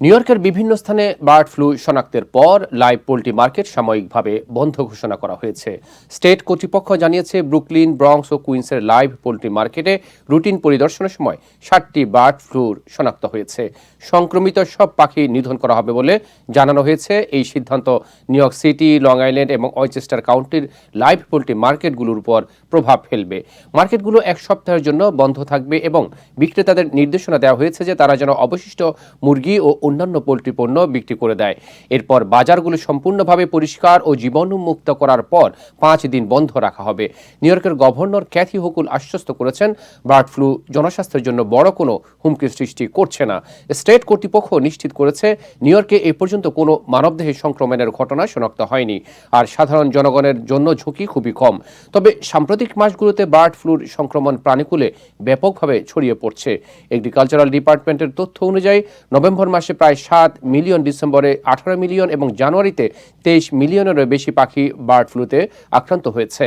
New ইয়র্কের বিভিন্ন স্থানে বার্ড ফ্লু শনাক্তের পর লাইভ পোল্ট্রি মার্কেট সাময়িকভাবে বন্ধ ঘোষণা করা হয়েছে। স্টেট কর্তৃপক্ষ জানিয়েছে, ব্রুকলিন ব্রঙ্কস ও কুইন্সের লাইভ পোল্ট্রি মার্কেটে রুটিন পরিদর্শনের সময় ষাটটি বার্ড ফ্লুর শনাক্ত হয়েছে। সংক্রমিত সব পাখি নিধন করা হবে বলে জানানো হয়েছে। এই সিদ্ধান্ত New York city, Long Island এবং ওয়েচেস্টার কাউন্টির লাইভ পোল্ট্রি মার্কেটগুলোর উপর প্রভাব ফেলবে। মার্কেটগুলো এক সপ্তাহের জন্য বন্ধ থাকবে এবং বিক্রেতাদের নির্দেশনা দেওয়া হয়েছে যে তারা যেন অবশিষ্ট মুরগি ও অন্যান্য পোলট্রি পণ্য বিক্রি করে দেয়। এরপর বাজারগুলো সম্পূর্ণভাবে পরিষ্কার ও জীবাণুমুক্ত করার পর পাঁচ দিন বন্ধ রাখা হবে। নিউ ইয়র্কের গভর্নর ক্যাথি হুকুল আশ্বস্ত করেছেন বার্ড ফ্লু জনস্বাস্থ্যের জন্য বড় কোনো হুমকি সৃষ্টি করছে না। স্টেট কর্তৃপক্ষ নিশ্চিত করেছে, নিউ ইয়র্কে এ পর্যন্ত কোনো মানবদেহে সংক্রমণের ঘটনা শনাক্ত হয়নি। আর সাধারণ জনগণের জন্য ঝুঁকি খুবই কম। তবে সাম্প্রতিক মাসগুলোতে বার্ড ফ্লুর সংক্রমণ প্রাণীকুলে ব্যাপকভাবে ছড়িয়ে পড়ছে। এগ্রিকালচারাল ডিপার্টমেন্টের তথ্য অনুযায়ী, নভেম্বর মাসে প্রায় সাত মিলিয়ন ডিসেম্বরে আঠারো মিলিয়ন এবং জানুয়ারিতে তেইশ মিলিয়নেরও বেশি পাখি বার্ড ফ্লুতে আক্রান্ত হয়েছে।